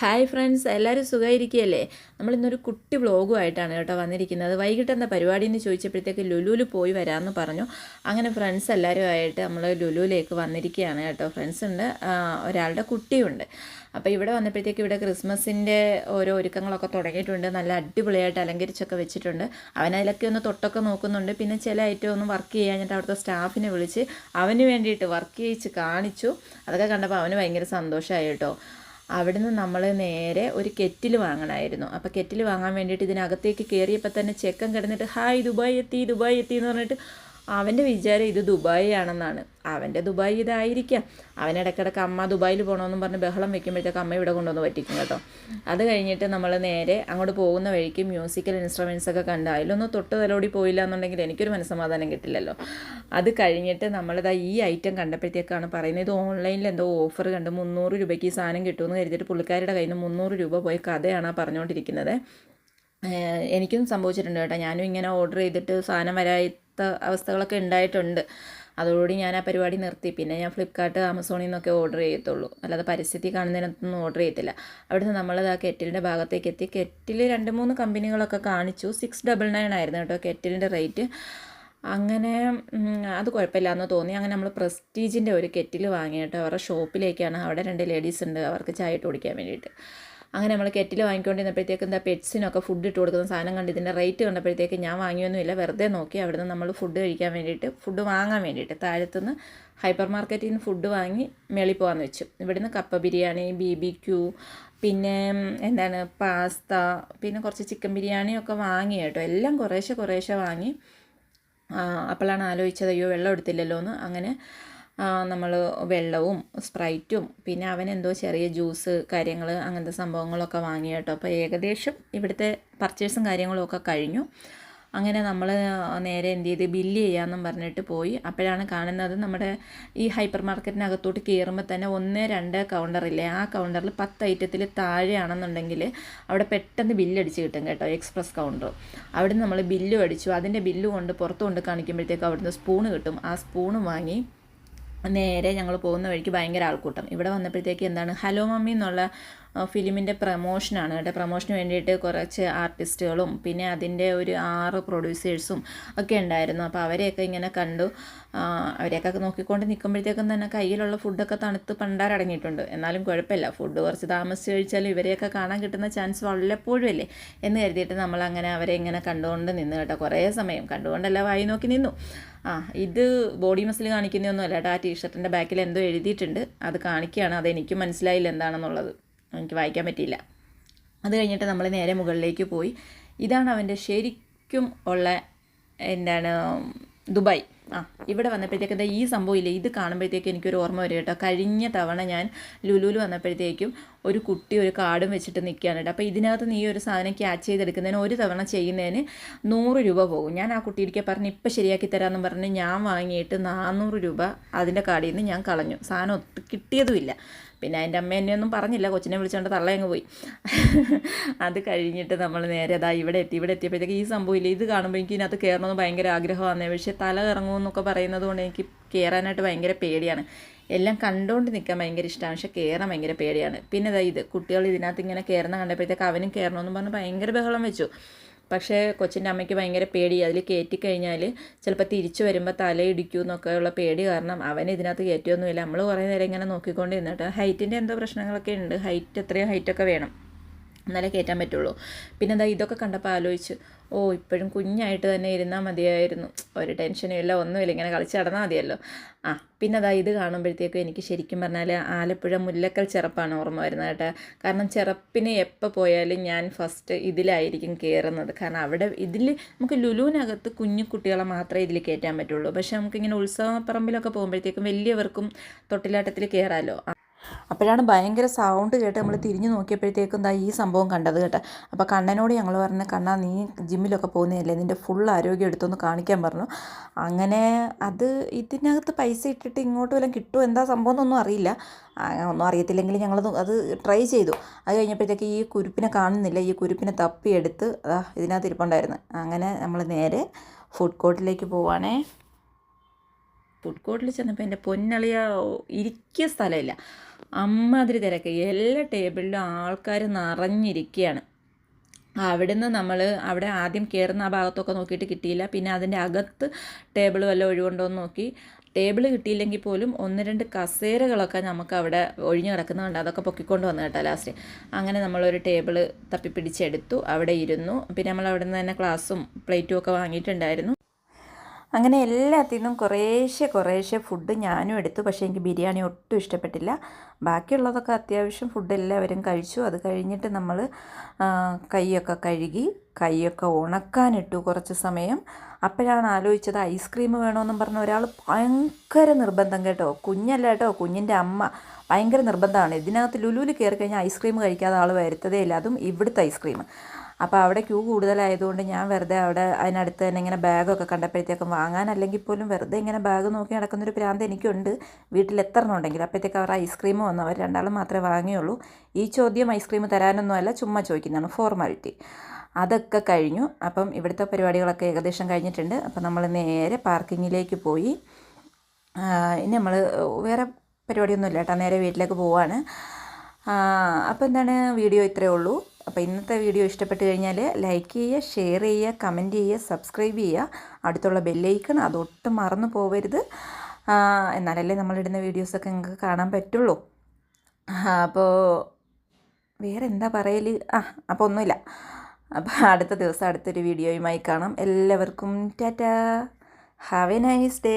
Hi friends എല്ലാവരും സുഖമായിരിക്കുകയല്ലേ നമ്മളിന്നൊരു കുട്ടി വ്ളോഗുമായിട്ടാണ് കേട്ടോ വന്നിരിക്കുന്നത്. വൈകിട്ട് എന്താ പരിപാടി എന്ന് ചോദിച്ചപ്പോഴത്തേക്ക് ലുലുവിൽ പോയി വരാമെന്ന് പറഞ്ഞു. അങ്ങനെ ഫ്രണ്ട്സ് എല്ലാവരുമായിട്ട് നമ്മൾ ലുലുവിലേക്ക് വന്നിരിക്കുകയാണ് കേട്ടോ. ഫ്രണ്ട്സ് ഉണ്ട് ഒരാളുടെ കുട്ടിയുണ്ട്. അപ്പോൾ ഇവിടെ വന്നപ്പോഴത്തേക്ക് ഇവിടെ ക്രിസ്മസിന്റെ ഓരോ ഒരുക്കങ്ങളൊക്കെ തുടങ്ങിയിട്ടുണ്ട്. നല്ല അടിപൊളിയായിട്ട് അലങ്കരിച്ചൊക്കെ വെച്ചിട്ടുണ്ട്. അവനതിലൊക്കെ ഒന്ന് തൊട്ടൊക്കെ നോക്കുന്നുണ്ട്. പിന്നെ ചില ഐറ്റം ഒന്ന് വർക്ക് ചെയ്യാഞ്ഞിട്ട് അവിടുത്തെ സ്റ്റാഫിനെ വിളിച്ച് അവന് വേണ്ടിയിട്ട് വർക്ക് ചെയ്യിച്ച് കാണിച്ചു. അതൊക്കെ കണ്ടപ്പോൾ അവന് ഭയങ്കര സന്തോഷമായി കേട്ടോ. അവിടുന്ന് നമ്മൾ നേരെ ഒരു കെറ്റിൽ വാങ്ങണമായിരുന്നു അപ്പോൾ കെറ്റിൽ വാങ്ങാൻ വേണ്ടിയിട്ട് ഇതിനകത്തേക്ക് കയറിയപ്പോൾ തന്നെ ചെക്കൻ കിടന്നിട്ട് ഹായ് ദുബായ് എത്തി ദുബായ് എത്തി എന്ന് പറഞ്ഞിട്ട് അവന്റെ വിചാരം ഇത് ദുബായി ആണെന്നാണ് അവന്റെ ദുബായി ഇതായിരിക്കാം. അവൻ ഇടയ്ക്കിടയ്ക്ക് അമ്മ ദുബായിൽ പോകണമെന്നും പറഞ്ഞ് ബഹളം വെക്കുമ്പോഴത്തേക്ക് അമ്മ ഇവിടെ കൊണ്ടുവന്ന് പറ്റിക്കും കേട്ടോ. അത് കഴിഞ്ഞിട്ട് നമ്മൾ നേരെ അങ്ങോട്ട് പോകുന്ന വഴിക്ക് മ്യൂസിക്കൽ ഇൻസ്ട്രുമെൻസ് ഒക്കെ കണ്ട് അതിലൊന്നും തൊട്ട് തലോടി പോയില്ല എന്നുണ്ടെങ്കിൽ എനിക്കൊരു മനസ്സമാധാനം കിട്ടില്ലല്ലോ. അത് കഴിഞ്ഞിട്ട് നമ്മളിതാ ഈ ഐറ്റം കണ്ടപ്പോഴത്തേക്കാണ് പറയുന്നത് ഇത് ഓൺലൈനിൽ എന്തോ ഓഫർ കണ്ട് മുന്നൂറ് രൂപയ്ക്ക് ഈ സാധനം കിട്ടുമെന്ന് കരുതിയിട്ട് പുള്ളിക്കാരുടെ കയ്യിൽ നിന്ന് മുന്നൂറ് രൂപ പോയ കഥയാണ് പറഞ്ഞുകൊണ്ടിരിക്കുന്നത് എനിക്കും സംഭവിച്ചിട്ടുണ്ട് കേട്ടോ. ഞാനും ഇങ്ങനെ ഓർഡർ ചെയ്തിട്ട് സാധനം വരാത്ത അവസ്ഥകളൊക്കെ ഉണ്ടായിട്ടുണ്ട്. അതോടുകൂടി ഞാൻ ആ പരിപാടി നിർത്തി. പിന്നെ ഞാൻ ഫ്ലിപ്കാർട്ട് ആമസോണിൽ നിന്നൊക്കെ ഓർഡർ ചെയ്യത്തുള്ളൂ. അല്ലാതെ പരസ്യത്തിൽ കാണുന്നതിനകത്തൊന്നും ഓർഡർ ചെയ്യത്തില്ല. അവിടുന്ന് നമ്മളത് ആ കെറ്റിലിന്റെ ഭാഗത്തേക്ക് എത്തി. കെറ്റിൽ രണ്ട് മൂന്ന് കമ്പനികളൊക്കെ കാണിച്ചു. സിക്സ് ഡബിൾ നയൻ ആയിരുന്നു കേട്ടോ കെറ്റിലിന്റെ റേറ്റ് അങ്ങനെ അത് കുഴപ്പമില്ല എന്ന് തോന്നി. അങ്ങനെ നമ്മൾ പ്രസ്റ്റീജിന്റെ ഒരു കെറ്റിൽ വാങ്ങിയിട്ട് അവരുടെ ഷോപ്പിലേക്കാണ് അവിടെ രണ്ട് ലേഡീസ് ഉണ്ട്. അവർക്ക് ചായ ഇട്ട് കുടിക്കാൻ വേണ്ടിയിട്ട്. അങ്ങനെ നമ്മൾ കെറ്റിൽ വാങ്ങിക്കൊണ്ടിരുന്നപ്പോഴത്തേക്ക് എന്താ പെറ്റ്സിനൊക്കെ ഫുഡ് ഇട്ട് കൊടുക്കുന്ന സാധനം കണ്ട് ഇതിന്റെ റേറ്റ് കണ്ടപ്പോഴത്തേക്ക് ഞാൻ വാങ്ങിയൊന്നുമില്ല. വെറുതെ നോക്കി അവിടുന്ന് നമ്മൾ ഫുഡ് കഴിക്കാൻ വേണ്ടിയിട്ട് ഫുഡ് വാങ്ങാൻ വേണ്ടിയിട്ട് താഴത്തുനിന്ന് ഹൈപ്പർ മാർക്കറ്റിൽ നിന്ന് ഫുഡ് വാങ്ങി മേളിൽ പോകാമെന്ന് വെച്ചു. ഇവിടുന്ന് കപ്പ ബിരിയാണി ബി ബി ക്യൂ പിന്നെ എന്താണ് പാസ്ത പിന്നെ കുറച്ച് ചിക്കൻ ബിരിയാണിയൊക്കെ വാങ്ങി കേട്ടോ. എല്ലാം കുറേശ്ശെ കുറേശ്ശെ വാങ്ങി. അപ്പോഴാണ് ആലോചിച്ചത് അയ്യോ വെള്ളം എടുത്തില്ലല്ലോ എന്ന് അങ്ങനെ നമ്മൾ വെള്ളവും സ്പ്രൈറ്റും പിന്നെ അവൻ എന്തോ ചെറിയ ജ്യൂസ് കാര്യങ്ങൾ അങ്ങനത്തെ സംഭവങ്ങളൊക്കെ വാങ്ങി കേട്ടോ. അപ്പോൾ ഏകദേശം ഇവിടുത്തെ പർച്ചേസും കാര്യങ്ങളും ഒക്കെ കഴിഞ്ഞു. അങ്ങനെ നമ്മൾ നേരെ എന്ത് ചെയ്ത് ബില്ല് ചെയ്യാമെന്നും പറഞ്ഞിട്ട് പോയി. അപ്പോഴാണ് കാണുന്നത് നമ്മുടെ ഈ ഹൈപ്പർ മാർക്കറ്റിനകത്തോട്ട് കയറുമ്പോൾ തന്നെ ഒന്ന് രണ്ട് കൗണ്ടറില്ലേ ആ കൗണ്ടറിൽ പത്ത് ഐറ്റത്തിൽ താഴെയാണെന്നുണ്ടെങ്കിൽ അവിടെ പെട്ടെന്ന് ബില്ല് അടിച്ച് കിട്ടും കേട്ടോ എക്സ്പ്രസ് കൗണ്ടർ അവിടെ നമ്മൾ ബില്ലും അടിച്ചു. അതിന്റെ ബില്ല് കൊണ്ട് പുറത്ത് കൊണ്ട് കാണിക്കുമ്പോഴത്തേക്ക് അവിടുന്ന് സ്പൂണ് കിട്ടും. ആ സ്പൂണും വാങ്ങി നേരെ ഞങ്ങൾ പോകുന്ന വഴിക്ക് ഭയങ്കര ആൾക്കൂട്ടം. ഇവിടെ വന്നപ്പോഴത്തേക്ക് എന്താണ് ഹലോ മമ്മി എന്നുള്ള ഫിലിമിന്റെ പ്രമോഷനാണ്. കേട്ടോ പ്രമോഷന് വേണ്ടിയിട്ട് കുറച്ച് ആർട്ടിസ്റ്റുകളും പിന്നെ അതിന്റെ ഒരു ആറ് പ്രൊഡ്യൂസേഴ്സും ഒക്കെ ഉണ്ടായിരുന്നു. അപ്പോൾ അവരെയൊക്കെ ഇങ്ങനെ കണ്ടു. അവരെയൊക്കെ നോക്കിക്കൊണ്ട് നിൽക്കുമ്പോഴത്തേക്കും തന്നെ കയ്യിലുള്ള ഫുഡൊക്കെ തണുത്ത് പണ്ടാരടങ്ങിയിട്ടുണ്ട് എന്നാലും കുഴപ്പമില്ല. ഫുഡ് കുറച്ച് താമസിച്ച് കഴിച്ചാലും ഇവരെയൊക്കെ കാണാൻ കിട്ടുന്ന ചാൻസ് വല്ലപ്പോഴും അല്ലേ? എന്ന് കരുതിയിട്ട് നമ്മൾ അങ്ങനെ അവരെ ഇങ്ങനെ കണ്ടുകൊണ്ട് നിന്ന് കേട്ടോ. കുറേ സമയം കണ്ടുകൊണ്ടല്ല വായി നോക്കി നിന്നു. ആ ഇത് ബോഡി മസിൽ കാണിക്കുന്നൊന്നുമല്ല കേട്ടോ. ആ ടീഷർട്ടിന്റെ ബാക്കിൽ എന്തോ എഴുതിയിട്ടുണ്ട്. അത് കാണിക്കുകയാണ്. അതെനിക്കും മനസ്സിലായില്ല എന്താണെന്നുള്ളത്. എനിക്ക് വായിക്കാൻ പറ്റിയില്ല. അത് കഴിഞ്ഞിട്ട് നമ്മൾ നേരെ മുകളിലേക്ക് പോയി. ഇതാണ് അവന്റെ ശരിക്കും ഉള്ള എന്താണ് ദുബായ്. ആ ഇവിടെ വന്നപ്പോഴത്തേക്ക് എന്താ ഈ സംഭവം ഇല്ലേ? ഇത് കാണുമ്പോഴത്തേക്ക് എനിക്കൊരു ഓർമ്മ വരും കേട്ടോ. കഴിഞ്ഞ തവണ ഞാൻ ലുലുവിൽ വന്നപ്പോഴത്തേക്കും ഒരു കുട്ടി ഒരു കാർഡും വെച്ചിട്ട് നിൽക്കുകയാണ് കേട്ടോ. അപ്പോൾ ഇതിനകത്ത് നീ ഒരു സാധനം ക്യാച്ച് ചെയ്തെടുക്കുന്നതിന് ഒരു തവണ ചെയ്യുന്നതിന് നൂറ് രൂപ പോകും. ഞാൻ ആ കുട്ടിയിരിക്കെ പറഞ്ഞ് ഇപ്പം ശരിയാക്കി തരാമെന്ന് പറഞ്ഞ് ഞാൻ വാങ്ങിയിട്ട് നാനൂറ് രൂപ അതിന്റെ കാർഡിൽ നിന്ന് ഞാൻ കളഞ്ഞു. സാധനം കിട്ടിയതുമില്ല. പിന്നെ അതിന്റെ അമ്മ എന്നെ ഒന്നും പറഞ്ഞില്ല. കൊച്ചിനെ വിളിച്ചുകൊണ്ട് തള്ളയങ്ങ് പോയി. അത് കഴിഞ്ഞിട്ട് നമ്മൾ നേരെ അതാ ഇവിടെ എത്തി. ഇവിടെ എത്തിയപ്പോഴത്തേക്ക് ഈ സംഭവമില്ല ഇത് കാണുമ്പോൾ എനിക്ക് ഇതിനകത്ത് കയറണമെന്ന് ഭയങ്കര ആഗ്രഹമാണ്. പക്ഷേ തല കറങ്ങുമെന്നൊക്കെ പറയുന്നത് കൊണ്ട് എനിക്ക് കയറാനായിട്ട് ഭയങ്കര പേടിയാണ്. എല്ലാം കണ്ടുകൊണ്ട് നിൽക്കാൻ ഭയങ്കര ഇഷ്ടമാണ് പക്ഷേ കയറാൻ ഭയങ്കര പേടിയാണ്. പിന്നെ ദാ ഇത് കുട്ടികൾ ഇതിനകത്ത് ഇങ്ങനെ കയറുന്ന കണ്ടപ്പോഴത്തേക്ക് അവനും കയറണമെന്ന് പറഞ്ഞ് ഭയങ്കര ബഹളം വെച്ചു. പക്ഷേ കൊച്ചിന്റെ അമ്മയ്ക്ക് ഭയങ്കര പേടി. അതിൽ കയറ്റിക്കഴിഞ്ഞാൽ ചിലപ്പോൾ തിരിച്ചു വരുമ്പോൾ തലയിടിക്കൂ എന്നൊക്കെയുള്ള പേടി കാരണം അവൻ ഇതിനകത്ത് കയറ്റിയൊന്നുമില്ല നമ്മൾ കുറേ നേരം ഇങ്ങനെ നോക്കിക്കൊണ്ട് നിന്നിട്ട് ഹൈറ്റിന്റെ എന്തോ പ്രശ്നങ്ങളൊക്കെ ഉണ്ട്. ഹൈറ്റ് എത്രയോ ഹൈറ്റൊക്കെ വേണം. എന്നാലേ കയറ്റാൻ പറ്റുള്ളൂ. പിന്നെ എന്താ ഇതൊക്കെ കണ്ടപ്പോൾ ആലോചിച്ചു ഓ ഇപ്പോഴും കുഞ്ഞായിട്ട് തന്നെ ഇരുന്നാൽ മതിയായിരുന്നു. ഒരു ടെൻഷനും ഇല്ല ഒന്നുമില്ല ഇങ്ങനെ കളിച്ച് നടന്നാൽ മതിയല്ലോ. ആ പിന്നെ അതാ ഇത് കാണുമ്പോഴത്തേക്കും എനിക്ക് ശരിക്കും പറഞ്ഞാൽ ആലപ്പുഴ മുല്ലക്കൽ ചെറുപ്പാണ് ഓർമ്മ വരുന്നത് കേട്ടോ. കാരണം ചെറപ്പിന് എപ്പോൾ പോയാലും ഞാൻ ഫസ്റ്റ് ഇതിലായിരിക്കും കയറുന്നത് കാരണം അവിടെ ഇതിൽ നമുക്ക് ലുലുവിനകത്ത് കുഞ്ഞു കുട്ടികളെ മാത്രമേ ഇതിൽ കയറ്റാൻ പറ്റുള്ളൂ. പക്ഷേ നമുക്കിങ്ങനെ ഉത്സവപ്പറമ്പിലൊക്കെ പോകുമ്പോഴത്തേക്കും വലിയവർക്കും തൊട്ടിലാട്ടത്തിൽ കയറാമല്ലോ അപ്പോഴാണ് ഭയങ്കര സൗണ്ട് കേട്ട് നമ്മൾ തിരിഞ്ഞു നോക്കിയപ്പോഴത്തേക്കും ദാ ഈ സംഭവം കണ്ടത് കേട്ടോ. അപ്പോൾ കണ്ണനോട് ഞങ്ങൾ പറഞ്ഞു കണ്ണാ നീ ജിമ്മിലൊക്കെ പോകുന്നതല്ലേ? നിന്റെ ഫുൾ ആരോഗ്യം എടുത്തൊന്ന് കാണിക്കാൻ പറഞ്ഞു. അങ്ങനെ അത് ഇതിനകത്ത് പൈസ ഇട്ടിട്ട് ഇങ്ങോട്ട് വല്ലതും കിട്ടുമോ എന്താ സംഭവം എന്നൊന്നും അറിയില്ല. ഒന്നും അറിയത്തില്ലെങ്കിൽ ഞങ്ങൾ അത് ട്രൈ ചെയ്തു. അത് കഴിഞ്ഞപ്പോഴത്തേക്ക് ഈ കുരുപ്പിനെ കാണുന്നില്ല. ഈ കുരുപ്പിനെ തപ്പിയെടുത്ത് ഇതിനകത്ത് ഇരിപ്പുണ്ടായിരുന്നു. അങ്ങനെ നമ്മൾ നേരെ ഫുഡ് കോർട്ടിലേക്ക് പോവാണേ. ഫുഡ് കോർട്ടിൽ ചെന്നപ്പോൾ എന്റെ പൊന്നളിയ ഇരിക്കിയ സ്ഥലമില്ല. അമ്മാതിരി തിരക്ക്. എല്ലാ ടേബിളിലും ആൾക്കാർ നിറഞ്ഞിരിക്കുകയാണ് അവിടുന്ന് നമ്മൾ അവിടെ ആദ്യം കയറുന്ന ആ ഭാഗത്തൊക്കെ നോക്കിയിട്ട് കിട്ടിയില്ല. പിന്നെ അതിന്റെ അകത്ത് ടേബിൾ വല്ല ഒഴിവുണ്ടോ എന്ന് നോക്കി. ടേബിൾ കിട്ടിയില്ലെങ്കിൽ പോലും ഒന്ന് രണ്ട് കസേരകളൊക്കെ നമുക്ക് അവിടെ ഒഴിഞ്ഞു കിടക്കുന്നുണ്ട് അതൊക്കെ പൊക്കിക്കൊണ്ട് വന്നു കേട്ടോ ലാസ്റ്റ്. അങ്ങനെ നമ്മളൊരു ടേബിൾ തപ്പിപ്പിടിച്ചെടുത്തു. അവിടെ ഇരുന്നു. പിന്നെ നമ്മൾ അവിടെ നിന്ന് തന്നെ ക്ലാസ്സും പ്ലേറ്റും ഒക്കെ വാങ്ങിയിട്ടുണ്ടായിരുന്നു. അങ്ങനെ എല്ലാത്തിൽ നിന്നും കുറേശ്ശെ കുറേശ്ശെ ഫുഡ് ഞാനും എടുത്തു. പക്ഷേ എനിക്ക് ബിരിയാണി ഒട്ടും ഇഷ്ടപ്പെട്ടില്ല. ബാക്കിയുള്ളതൊക്കെ അത്യാവശ്യം ഫുഡ് എല്ലാവരും കഴിച്ചു. അത് കഴിഞ്ഞിട്ട് നമ്മൾ കൈയൊക്കെ കഴുകി കൈയൊക്കെ ഉണക്കാനിട്ടു കുറച്ച് സമയം. അപ്പോഴാണ് ആലോചിച്ചത് ഐസ്ക്രീം വേണമെന്നും പറഞ്ഞ ഒരാൾ ഭയങ്കര നിർബന്ധം കേട്ടോ. കുഞ്ഞല്ല കേട്ടോ കുഞ്ഞിന്റെ അമ്മ. ഭയങ്കര നിർബന്ധമാണ്. ഇതിനകത്ത് ലുലുവിൽ കയറി കഴിഞ്ഞാൽ ഐസ്ക്രീം കഴിക്കാതെ ആൾ വരുത്തതേ ഇല്ല അതും ഇവിടുത്തെ ഐസ്ക്രീം അപ്പോൾ അവിടെ ക്യൂ കൂടുതലായതുകൊണ്ട് ഞാൻ വെറുതെ അവിടെ അതിനടുത്ത് തന്നെ ഇങ്ങനെ ബാഗൊക്കെ കണ്ടപ്പോഴത്തേക്കും വാങ്ങാൻ അല്ലെങ്കിൽ പോലും വെറുതെ ഇങ്ങനെ ബാഗ് നോക്കി നടക്കുന്നൊരു ഭ്രാന്ത് എനിക്കുണ്ട്. വീട്ടിൽ എത്ര ഉണ്ടെങ്കിൽ അപ്പോഴത്തേക്ക് അവർ ഐസ്ക്രീം വന്നു. അവർ രണ്ടാളും മാത്രമേ വാങ്ങിയുള്ളൂ. ഈ ചോദ്യം ഐസ്ക്രീം തരാനൊന്നുമല്ല ചുമ്മാ ചോദിക്കുന്നതാണ്. ഫോർമാലിറ്റി. അതൊക്കെ കഴിഞ്ഞു. അപ്പം ഇവിടുത്തെ പരിപാടികളൊക്കെ ഏകദേശം കഴിഞ്ഞിട്ടുണ്ട്. അപ്പം നമ്മൾ നേരെ പാർക്കിങ്ങിലേക്ക് പോയി. ഇനി നമ്മൾ വേറെ പരിപാടിയൊന്നുമില്ല കേട്ടോ. നേരെ വീട്ടിലേക്ക് പോവാണ്. അപ്പോൾ എന്താണ്? വീഡിയോ ഇത്രയേ ഉള്ളൂ. അപ്പോൾ ഇന്നത്തെ വീഡിയോ ഇഷ്ടപ്പെട്ട് കഴിഞ്ഞാൽ ലൈക്ക് ചെയ്യുക ഷെയർ ചെയ്യുക കമന്റ് ചെയ്യുക സബ്സ്ക്രൈബ് ചെയ്യുക. അടുത്തുള്ള ബെല്ലൈക്കൺ അതൊട്ടും മറന്നു പോവരുത്. എന്നാലല്ലേ നമ്മളിടുന്ന വീഡിയോസൊക്കെ നിങ്ങൾക്ക് കാണാൻ പറ്റുള്ളൂ. അപ്പോൾ വേറെ എന്താ പറയൽ? ആ അപ്പോൾ ഒന്നുമില്ല. അപ്പോൾ അടുത്ത ദിവസം അടുത്തൊരു വീഡിയോയുമായി കാണാം. എല്ലാവർക്കും tata. Have a nice day